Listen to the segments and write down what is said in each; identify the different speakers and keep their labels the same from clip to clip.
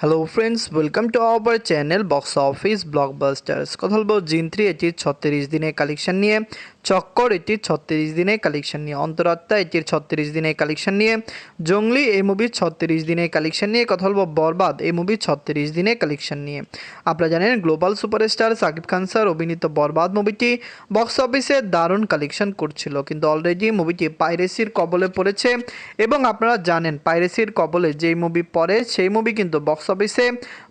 Speaker 1: Hello friends welcome to our channel Box Office Blockbusters কথা বলব জিন থ্রি, এটির ছত্রিশ দিনের কালেকশন নিয়ে। চক্কর, এটির ছত্রিশ দিনের কালেকশন নিয়ে। অন্তরাত্মা, এটির ছত্রিশ দিনের কালেকশন নিয়ে। জঙ্গলি, এই মুভির ছত্রিশ দিনের কালেকশন নিয়ে কথা বলব। বরবাদ, এই মুভির ছত্রিশ দিনের কালেকশন নিয়ে। আপনারা জানেন global superstar Shakib Khan sir অভিনীত বরবাদ মুভিটি বক্স অফিসে দারুণ কালেকশন করছিল। কিন্তু অলরেডি মুভিটি পাইরেসির কবলে পড়েছে। এবং আপনারা জানেন পাইরেসির কবলে যেই মুভি পড়ে, সেই মুভি কিন্তু বক্স অফিসে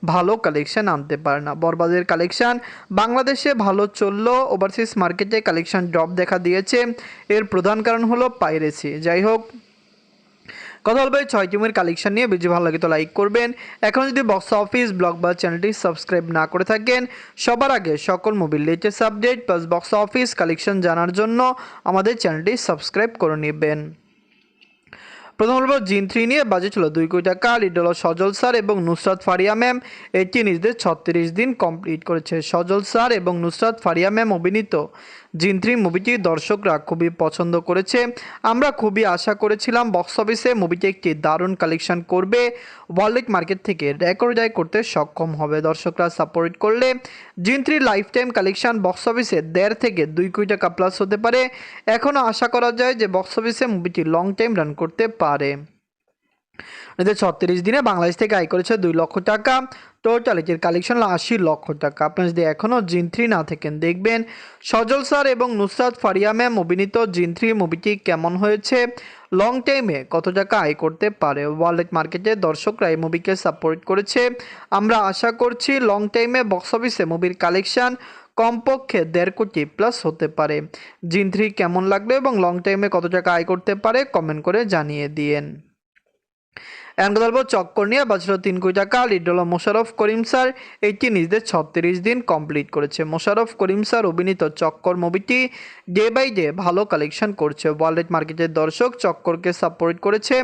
Speaker 1: ভালো কালেকশন আনতে পারে না। বরবাদের কালেকশন বাংলাদেশে ভালো চলল ওভারসিজ মার্কেটে কালেকশন ড্রপ দেখা দিয়েছে। এর প্রধান কারণ হলো পাইরেসি। যাই হোক, কথা বলবে ছয় টিমের কালেকশন নিয়ে। বেশি ভালো লাগে তো লাইক করবেন। এখন যদি বক্স অফিস ব্লগ বা চ্যানেলটি সাবস্ক্রাইব না করে থাকেন, সবার আগে সকল মুভির latest update plus box office collection জানার জন্য আমাদের চ্যানেলটি সাবস্ক্রাইব করে নেবেন। প্রথম বলব জিন থ্রি নিয়ে বাজেট ছিল দুই কোটি টাকা লিড হলো সজল স্যার এবং নুসরাত ফারিয়া ম্যাম। এটি নিজেদের ছত্রিশ দিন কমপ্লিট করেছে সজল স্যার এবং নুসরাত ফারিয়া ম্যাম অভিনীত। জিন থ্রি মুভিটি দর্শকরা খুবই পছন্দ করেছে। আমরা খুবই আশা করেছিলাম বক্স অফিসে মুভিটি একটি দারুণ কালেকশন করবে। ওয়ার্ল্ড মার্কেট থেকে রেকর্ড আয় করতে সক্ষম হবে দর্শকরা। সাপোর্ট করলে Jinn three life time collection box অফিসে দেড় থেকে দুই কোটি টাকা প্লাস হতে পারে। এখনও আশা করা যায় যে বক্স অফিসে মুভিটি লং টাইম রান করতে পারে এদের ছত্রিশ দিনে বাংলাদেশ থেকে আয় করেছে দুই লক্ষ টাকা। টোটাল এটির কালেকশন আশি লক্ষ টাকা। আপনারা যদি এখনও জিন থ্রি না থাকেন, দেখবেন সজল স্যার এবং নুসরাত ফারিয়া ম্যাম অভিনীত জিন থ্রি মুভিটি কেমন হয়েছে? লং টাইমে কত টাকা আয় করতে পারে? ওয়ার্ল্ড মার্কেটে দর্শকরা এই মুভিকে সাপোর্ট করেছে। আমরা আশা করছি লং টাইমে বক্স অফিসে মুভির কালেকশন কমপক্ষে দেড় কোটি প্লাস হতে পারে। জিন থ্রি কেমন লাগল এবং লং টাইমে কত টাকা আয় করতে পারে? কমেন্ট করে জানিয়ে দিয়েন। এখন কথা চক্কর নিয়ে বাঁচল তিন কোটি টাকা। লিড হলো মোশারফ করিম স্যার এটি নিজেদের ছত্রিশ দিন কমপ্লিট করেছে। মোশারফ করিম স্যার অভিনীত চক্কর মুভিটি ডে বাই ডে ভালো কালেকশন করছে। ওয়ার্ল্ড মার্কেটের দর্শক চক্করকে সাপোর্ট করেছে।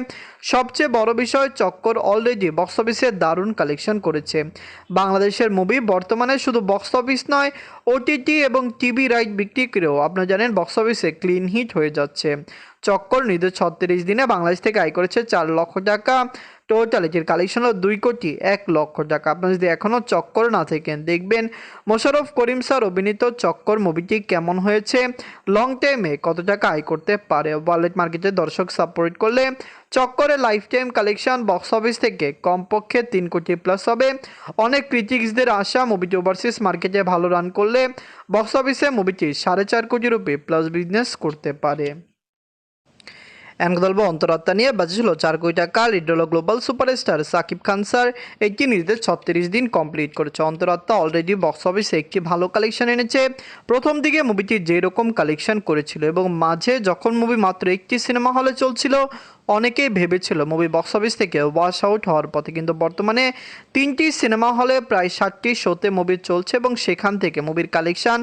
Speaker 1: সবচেয়ে বড় বিষয়, চক্কর অলরেডি বক্স অফিসে দারুণ কালেকশন করেছে। বাংলাদেশের মুভি বর্তমানে শুধু বক্স অফিস নয় ওটিটি এবং টিভি রাইট বিক্রি করেও আপনারা জানেন বক্স অফিসে ক্লিন হিট হয়ে যাচ্ছে। চক্কর নিজে ছত্রিশ দিনে বাংলাদেশ থেকে আয় করেছে চার লক্ষ টাকা। টোটাল এটির কালেকশন হলো দুই কোটি এক লক্ষ টাকা। আপনারা যদি এখনও চক্কর না থাকেন, দেখবেন মোশারফ করিম স্যার অভিনীত চক্কর মুভিটি কেমন হয়েছে? লং টাইমে কত টাকা আয় করতে পারে? ওয়ালেট মার্কেটে দর্শক সাপোর্ট করলে চক্করের life time collection box office থেকে কমপক্ষে তিন কোটি প্লাস হবে। অনেক ক্রিটিক্সদের আশা মুভিটি ওভারসিজ মার্কেটে ভালো রান করলে বক্স অফিসে মুভিটি সাড়ে চার কোটি রুপি প্লাস বিজনেস করতে পারে। বলব অন্তরাত্মা নিয়ে বাজেছিল চার কোটি টাকা। লিড হলো global superstar Shakib Khan sir, একটি নির্দেশ ছত্রিশ দিন কমপ্লিট করেছে। অন্তরাত্মা অলরেডি বক্স অফিসে একটি ভালো কালেকশন এনেছে। প্রথম দিকে মুভিটি যেরকম কালেকশন করেছিল এবং মাঝে যখন মুভি মাত্র একটি সিনেমা হলে চলছিল অনেকেই ভেবেছিল মুভি বক্স অফিস থেকে ওয়াশ আউট হওয়ার পথে, কিন্তু বর্তমানে তিনটি সিনেমা হলে প্রায় ষাটটি শোতে মুভি চলছে এবং সেখান থেকে মুভির কালেকশান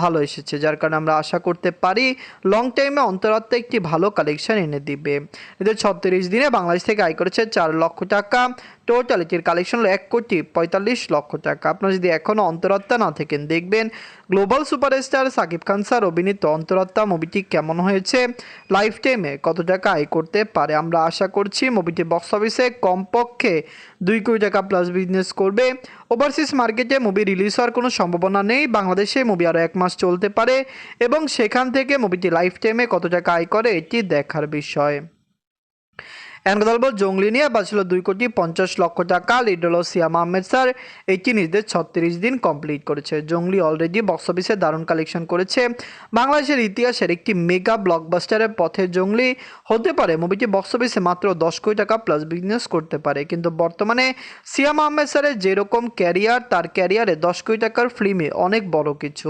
Speaker 1: ভালো এসেছে, যার কারণে আমরা আশা করতে পারি লং টাইমে অন্তরাত্মা একটি ভালো কালেকশান এনে দিবে। এদের ছত্রিশ দিনে বাংলাদেশ থেকে আয় করেছে চার লক্ষ টাকা। টোটাল এটির কালেকশন হলো এক কোটি পঁয়তাল্লিশ লক্ষ টাকা। আপনারা যদি এখনও অন্তরাত্মা না থাকেন, দেখবেন global superstar Shakib Khan sir অভিনীত অন্তরাত্মা মুভিটি কেমন হয়েছে? লাইফ টাইমে কত টাকা আয় করতে পারে? আমরা আশা করছি মুভিটি বক্স অফিসে কমপক্ষে দুই কোটি টাকা প্লাস বিজনেস করবে। ওভারসিজ মার্কেটে মুভি রিলিজ হওয়ার কোনো সম্ভাবনা নেই। বাংলাদেশে মুভি আরও এক মাস চলতে পারে এবং সেখান থেকে মুভিটি লাইফ টাইমে কত টাকা আয় করে, এটি দেখার বিষয়। বলব জঙ্গলি নিয়ে বাঁচল দুই কোটি পঞ্চাশ লক্ষ টাকা। লিড হলো সিয়াম আহমেদ স্যার এটি নিজেদের ছত্রিশ দিন কমপ্লিট করেছে। জঙ্গলি অলরেডি বক্স অফিসে দারুণ কালেকশন করেছে। বাংলাদেশের ইতিহাসের একটি মেগা ব্লকবাস্টারের পথে জঙ্গলি হতে পারে। মুভিটি বক্স অফিসে মাত্র দশ কোটি টাকা প্লাস বিজনেস করতে পারে। কিন্তু বর্তমানে সিয়াম আহমেদ স্যারের যেরকম ক্যারিয়ার তার ক্যারিয়ারে দশ কোটি টাকার ফিল্মে অনেক বড় কিছু।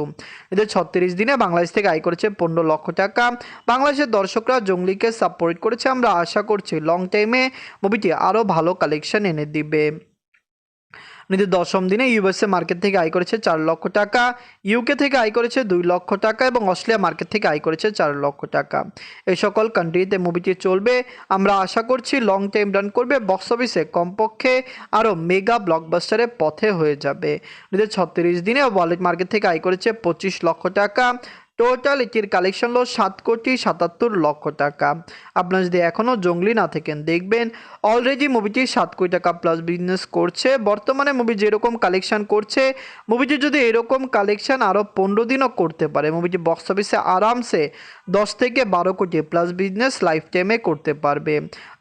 Speaker 1: এদের ছত্রিশ দিনে বাংলাদেশ থেকে আয় করেছে পনেরো লক্ষ টাকা। বাংলাদেশের দর্শকরা জঙ্গলিকে সাপোর্ট করেছে আমরা আশা করছি। লং টাইমে মুভিটি আরও ভালো কালেকশন এনে দিবে। নিজের দশম দিনে ইউএসএ মার্কেট থেকে আয় করেছে চার লক্ষ টাকা ইউকে থেকে আয় করেছে দুই লক্ষ টাকা এবং অস্ট্রেলিয়া মার্কেট থেকে আয় করেছে চার লক্ষ টাকা। এই সকল কান্ট্রিতে মুভিটি চলবে। আমরা আশা করছি লং টাইম রান করবে বক্স অফিসে কমপক্ষে আরও মেগা ব্লকবাস্টারের পথে হয়ে যাবে। নিজের ছত্রিশ দিনে ওয়ার্ল্ড মার্কেট থেকে আয় করেছে পঁচিশ লক্ষ টাকা টোটাল এটির কালেকশন হলো সাত কোটি সাতাত্তর লক্ষ টাকা। আপনারা যদি এখনও জঙ্গলি না থাকেন, দেখবেন অলরেডি মুভিটি সাত কোটি টাকা প্লাস বিজনেস করছে। বর্তমানে মুভি যেরকম কালেকশন করছে মুভিটি যদি এরকম কালেকশন আরও পনেরো দিনও করতে পারে মুভিটি বক্স অফিসে আরামসে দশ থেকে বারো কোটি প্লাস বিজনেস লাইফ টাইমে করতে পারবে।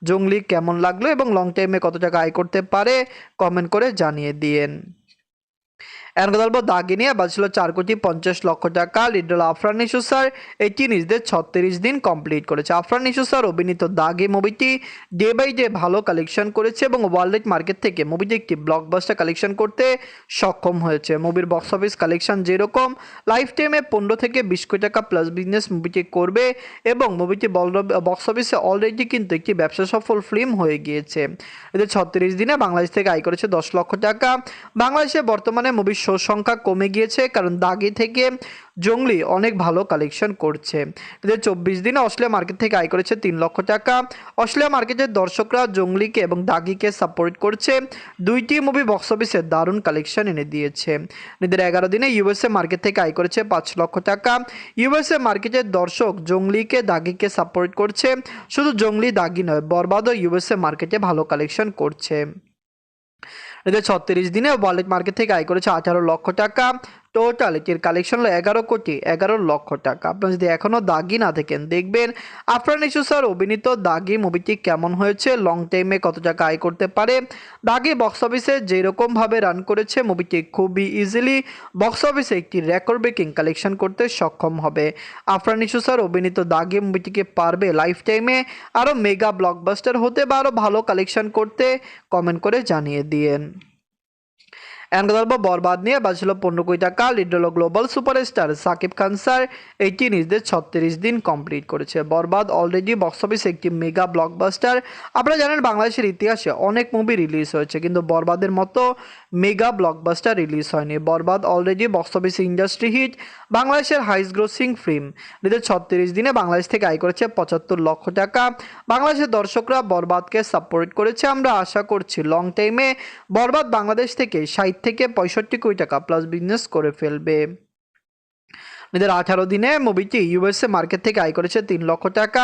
Speaker 1: জঙ্গলি কেমন লাগল এবং লং টাইমে কত টাকা আয় করতে পারে কমেন্ট করে জানিয়ে দিয়েন। এখন কথা বলব দাগিনিয়া বাজছিল চার কোটি পঞ্চাশ লক্ষ টাকা। লিডল আফরান নিশু স্যার এটি নিজেদের ছত্রিশ দিন কমপ্লিট করেছে। আফরান নিশু স্যার অভিনীত দাগি মুভিটি ডে বাই ডে ভালো কালেকশন করেছে এবং ওয়ার্ল্ড মার্কেট থেকে মুভিটি একটি ব্লকবাস্টার কালেকশন করতে সক্ষম হয়েছে। মুভির বক্স অফিস কালেকশন যেরকম লাইফ টাইমে পনেরো থেকে বিশ কোটি টাকা প্লাস বিজনেস মুভিটি করবে এবং মুভিটি বক্স অফিসে অলরেডি কিন্তু একটি ব্যবসা সফল ফিল্ম হয়ে গিয়েছে। এদের ছত্রিশ দিনে বাংলাদেশ থেকে আয় করেছে দশ লক্ষ টাকা। বাংলাদেশে বর্তমানে মুভির শো সংখ্যা কমে গিয়েছে, কারণ দাগি থেকে জঙ্গলি অনেক ভালো কালেকশন করছে। এদের চব্বিশ দিনে অস্ট্রেলিয়া মার্কেট থেকে আয় করেছে তিন লক্ষ টাকা। অস্ট্রেলিয়া মার্কেটের দর্শকরা জঙ্গলিকে এবং দাগিকে সাপোর্ট করছে। দুইটি মুভি বক্স অফিসে দারুণ কালেকশন এনে দিয়েছে। এদের এগারো দিনে ইউএসএ মার্কেট থেকে আয় করেছে পাঁচ লক্ষ টাকা। ইউএসএ মার্কেটের দর্শক জঙ্গলিকে দাগিকে সাপোর্ট করছে। শুধু জঙ্গলি দাগি নয়, বরবাদও ইউএসএ মার্কেটে ভালো কালেকশন করছে। ছত্রিশ দিনে ওয়ালেট মার্কেট থেকে আয় করেছে আঠারো লক্ষ টাকা। টোটাল এটির কালেকশন হলো এগারো কোটি, এগারো লক্ষ টাকা। আপনারা যদি এখনও দাগি না থাকেন, দেখবেন আফরান ইস্যু স্যার অভিনীত দাগি মুভিটি কেমন হয়েছে লং টাইমে কত টাকা আয় করতে পারে। দাগি বক্স অফিসে যেরকমভাবে রান করেছে মুভিটি খুবই ইজিলি বক্স অফিসে একটি রেকর্ড ব্রেকিং কালেকশন করতে সক্ষম হবে। আফরান ইস্যু স্যার অভিনীত দাগি মুভিটিকে পারবে লাইফ টাইমে আরও মেগা ব্লকবাস্টার হতে বা আরও ভালো কালেকশন করতে কমেন্ট করে জানিয়ে দিয়েন। কথা বরবাদ নিয়ে বাজছিল পনেরো কোটি টাকা লিড হলো global superstar Shakib Khan sir এইটি নিজেদের ছত্রিশ দিন কমপ্লিট করেছে। বরবাদ অলরেডি বক্স অফিসে একটি মেগা ব্লকবাস্টার আপনারা জানেন বাংলাদেশের ইতিহাসে অনেক মুভি রিলিজ হয়েছে, কিন্তু বরবাদের মতো মেগা ব্লকবাস্টার রিলিজ হয়নি। Borbaad already box office industry hit বাংলাদেশের হাইস্ট গ্রোসিং ফিল্ম নিজেদের ছত্রিশ দিনে বাংলাদেশ থেকে আয় করেছে পঁচাত্তর লক্ষ টাকা। বাংলাদেশের দর্শকরা বরবাদকে সাপোর্ট করেছে, আমরা আশা করছি লং টাইমে বরবাদ বাংলাদেশ থেকে ষাট থেকে পঁয়ষট্টি কোটি টাকা প্লাস বিজনেস করে ফেলবে। নিজের আঠারো দিনে মুভিটি ইউএসএ মার্কেট থেকে আয় করেছে তিন লক্ষ টাকা।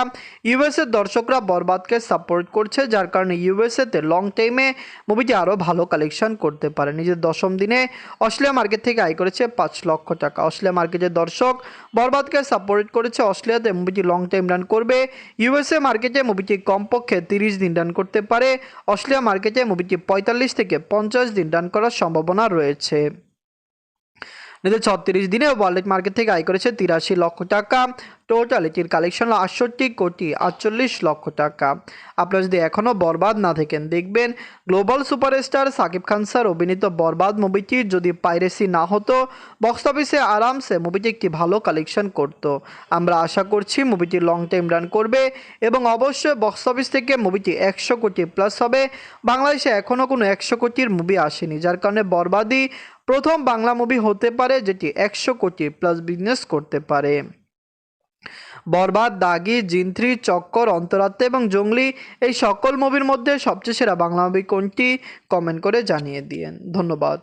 Speaker 1: ইউএসএ দর্শকরা বরবাদকে সাপোর্ট করছে, যার কারণে ইউএসএতে লং টাইমে মুভিটি আরও ভালো কালেকশন করতে পারে। নিজের দশম দিনে অস্ট্রেলিয়া মার্কেট থেকে আয় করেছে পাঁচ লক্ষ টাকা। অস্ট্রেলিয়া মার্কেটের দর্শক বরবাদকে সাপোর্ট করেছে, অস্ট্রেলিয়াতে মুভিটি লং টাইম রান করবে। ইউএসএ মার্কেটে মুভিটি কমপক্ষে তিরিশ দিন রান করতে পারে। অস্ট্রেলিয়া মার্কেটে মুভিটি পঁয়তাল্লিশ থেকে পঞ্চাশ দিন রান করার সম্ভাবনা রয়েছে। ছত্রিশ দিনে ওয়ালেট মার্কেট থেকে আয় করেছে তিরাশি লক্ষ টাকা। টোটাল এটির কালেকশন হলো আটষট্টি কোটি আটচল্লিশ লক্ষ টাকা। আপনারা যদি এখনও বরবাদ না থাকেন, দেখবেন global superstar Shakib Khan sir অভিনীত বরবাদ মুভিটি যদি পাইরেসি না হতো বক্স অফিসে আরামসে মুভিটি একটি ভালো কালেকশন করত। আমরা আশা করছি মুভিটি লং টাইম রান করবে এবং অবশ্যই বক্স অফিস থেকে মুভিটি একশো কোটি প্লাস হবে। বাংলাদেশে এখনও কোনো একশো কোটির মুভি আসেনি, যার কারণে বরবাদই প্রথম বাংলা মুভি হতে পারে, যেটি একশো কোটি প্লাস বিজনেস করতে পারে। বরবাদ, দাগি, জিন্ত্রি, চক্কর, অন্তরাত্মা এবং জঙ্গলি এই সকল মুভির মধ্যে সবচেয়ে সেরা বাংলা মুভি কোনটি? কমেন্ট করে জানিয়ে দিয়েন। ধন্যবাদ।